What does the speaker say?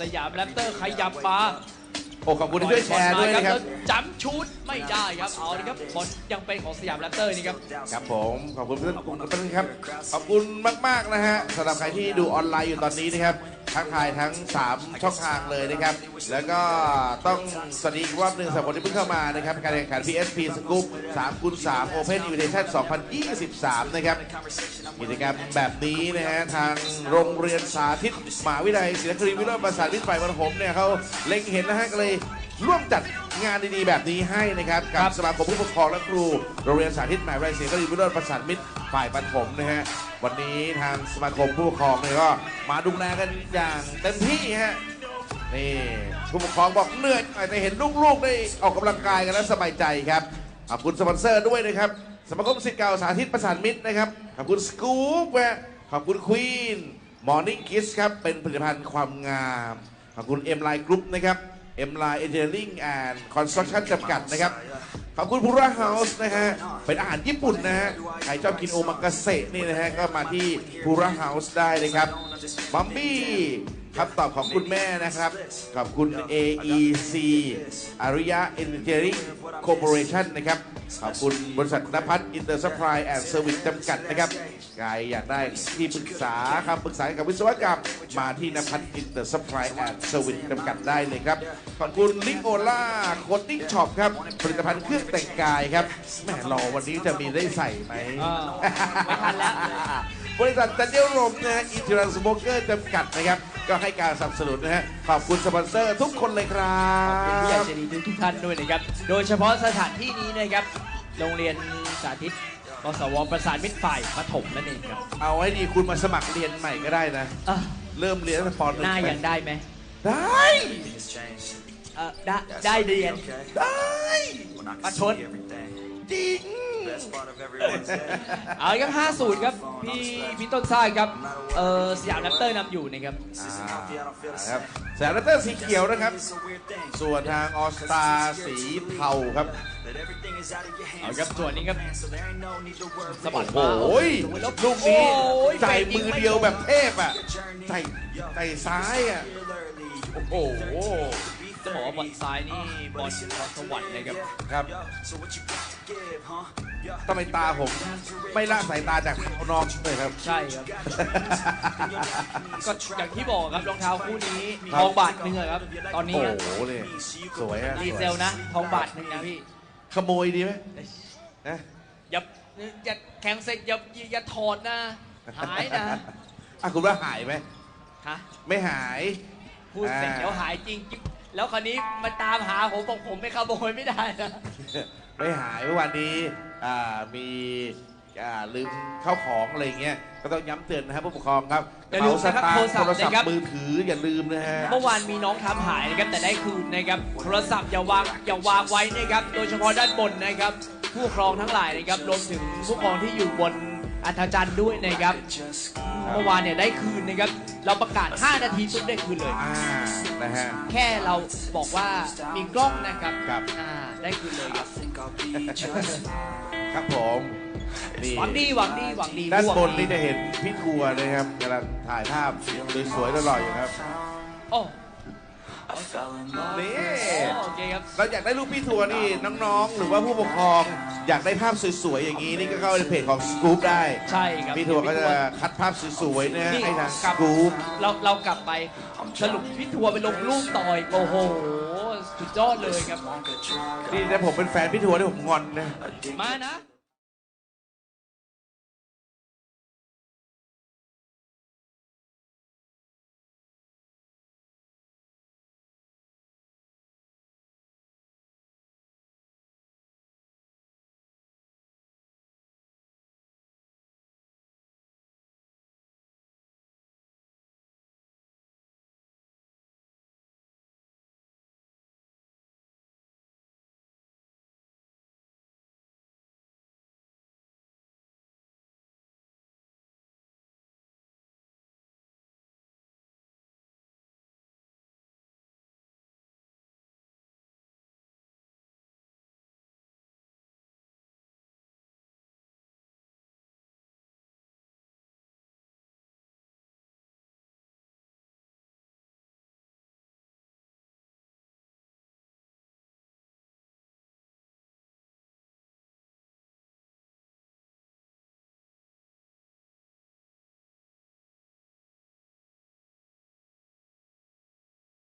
สยามแรปเตอร์ขยับมาโอ้ขอบคุณที่ช่วยแชร์ด้วยนะครับแล้วจำชุดไม่ได้ครับ เอาเลยครับบอลยังเป็นของสยามแรปเตอร์นี่ครับ ครับผมขอบคุณเพื่อนกลุ่มกันครับ ขอบคุณมาก ๆ นะฮะสำหรับใครที่ดูออนไลน์อยู่ตอนนี้นะครับ ทักทายทั้ง 3 ช่องทางเลยนะครับ แล้วก็ต้องสวัสดีอีกรอบหนึ่งสำหรับคนที่เพิ่งเข้ามานะครับ การแข่งขัน PSP Scoop 3คูณ3 Open Invitation 2023 นะครับ กิจกรรมแบบนี้นะฮะทางโรงเรียนสาธิตมหาวิทยาลัยศิลปกรีวิโรจน์ประสานมิตรฝ่ายบรรผมเนี่ยเขาเล็งเห็นนะฮะก็เลยร่วมจัดงานดีๆ แบบนี้ให้นะครับ กับครับสมาคมผู้ปกครองและครูโรงเรียนสาธิตมหาวิทยาลัยศิลปกรีวิโรจน์ประสานมิตรฝ่ายบรรผมนะฮะวันนี้ทางสมาคมผู้ปกครองเนี่ยก็มาดูแลกันอย่างเต็มที่ฮะนี่ผู้ปกครองบอกเหนื่อยแต่เห็นลูกๆได้ออกกำลังกายกันแล้วสบายใจครับขอบคุณสปอนเซอร์ด้วยนะครับสมาคมศิษย์เก่าสาธิตประสานมิตรนะครับขอบคุณสกู๊ปนะขอบคุณควีนมอร์นิ่งคิสครับเป็นผลิตภัณฑ์ความงามขอบคุณเอ็มไลน์กรุ๊ปนะครับเอ็มไลน์เอนจิเนียริ่งแอนด์คอนสตรักชั่นจำกัดนะครับขอบคุณพูราเฮาส์นะฮะ เป็นอาหารญี่ปุ่นนะฮะ ใครชอบกินโอมากาเสะนี่นะฮะ ก็มาที่พูราเฮาส์ได้นะครับ บัมบี้คำตอบของคุณแม่นะครับขอบคุณ AEC อาริยะ Engineering Corporation นะครับ ขอบคุณบริษัทนภัทรอินเตอร์ซัพพลายแอนด์เซอร์วิสจำกัดนะครับใครอยากได้ที่ปรึกษาคำปรึกษาเกี่ยวกับวิศวกรรม มาที่นภัทรอินเตอร์ซัพพลายแอนด์เซอร์วิสจำกัดได้เลยครับ ขอบคุณลิโอล่าโคติ้งช็อปครับ ผลิตภัณฑ์เครื่องแต่งกายครับแหมรอวันนี้จะมีได้ใส่ไหมไม่ทันแล้ว บริษัทจันเดียวรมนะฮะอินทิรันสโมเกอร์จำกัดนะครับ ก็ให้การสนับสนุนนะฮะขอบคุณสปอนเซอร์ทุกคนเลยครัเป็นผู้ใหญ่บ ใจดีทุกๆท่านด้วยนะครับ โดยเฉพาะสถานที่นี้นะครับ โรงเรียนสาธิตกสวประสานมิตรฝ่ายปฐมนั่นเองครับเอาให้ดีคุณมาสมัครเรียนใหม่ก็ได้นะ อะเริ่มเรียนตั้งแต่ปหนึ่งหน้ายังได้ไหมได้เออได้ได้เรียน ได้ประชดจริง เอาละครับ50 ครับ พี่พี่ต้นซ่าครับ เออสยามแรปเตอร์นำอยู่นะครับอ่าครับแสงเลเตอร์สีเขียวนะครับ ส่วนทางออสตาสีเทาครับ เอาครับส่วนนี้ครับสะบัดมาโอ้ยลูกนี้โอ้ยใส่มือเดียวแบบเทพอะใส่ใส่ซ้ายอะ โอ้โหจะบอกว่าบอลซ้ายนี่บอลพรสวรรค์เลยครับ ครับ ทำไมตาผม ไม่ละสายตาจากเท้าน้องเลยครับ ใช่ครับ ก็อย่างที่บอกครับรองเท้าคู่นี้ทองบาทหนึ่งอะครับ ตอนนี้โอ้อะโหเนี่ยสวยอะรีเซลนะทองบาทหนึ่งนะพี่ ขโมยดีไหมนะอย่าอย่าแข่งเสร็จอย่าอย่าถอดนะ หายนะอะคุณว่าหายไหมฮะไม่หาย พูดเสร็จอ่าเดี๋ยวหายจริงจิ๊บแล้วคราวนี้มาตามหาผมบอกผมไม่ขโมยไม่ได้นะ ไม่หายเมื่อวานนี้อ่ามีอ่าลืมเข้าของอะไรเงี้ยก็ต้องย้ำเตือนนะครับผู้ปกครองครับอย่าลืมกระนะครับเป๋าสตางค์โทโทรรศัศัพพท์นะครับท์มือถืออย่าลืมนะฮะ เมื่อวานมีน้องทำหายนะครับแต่ได้คืนนะครับโทรศัพท์อย่าวางอย่าวางไว้นะครับโดยเฉพาะด้านบนนะครับ ผู้ปกครองทั้งหลายนะครับรวมถึงผู้ปกครองที่อยู่บนอัธจันทร์ด้วยนะครับเมื่อวานเนี่ยได้คืนนะครับเราประกาศ 5 นาทีปุ๊บได้คืนเลย อ่านะฮะ แค่เราบอกว่ามีกล้องนะครับครับ อ่า ได้คืนเลยครับครับผมนี่หวังดีหวังดีหวังดีด้านบนหวังดีนี่จะเห็นพี่ทัวร์นะครับกำลังถ่ายภาพสวยๆตลอดอยู่ครับโอ้นี่โอเคครับเราอยากได้รูปพี่ทัวร์นี่น้องๆ หรือว่าผู้ปกครอง อยากได้ภาพสวยๆอย่างนี้นี่ก็เข้าในเพจของสกู๊ปได้ ใช่ครับพี่ทัวร์ก็จะคัดภาพสวยๆนะฮะนี่ให้ทางสกลับกู๊ปเราเรากลับไปสรุปพี่ทัวร์ไปลงรูปต่อยโอ้โห สุดยอดเลยครับนี่ถ้าผมเป็นแฟนพี่ทัวร์นี่ผมงอนนะ มานะ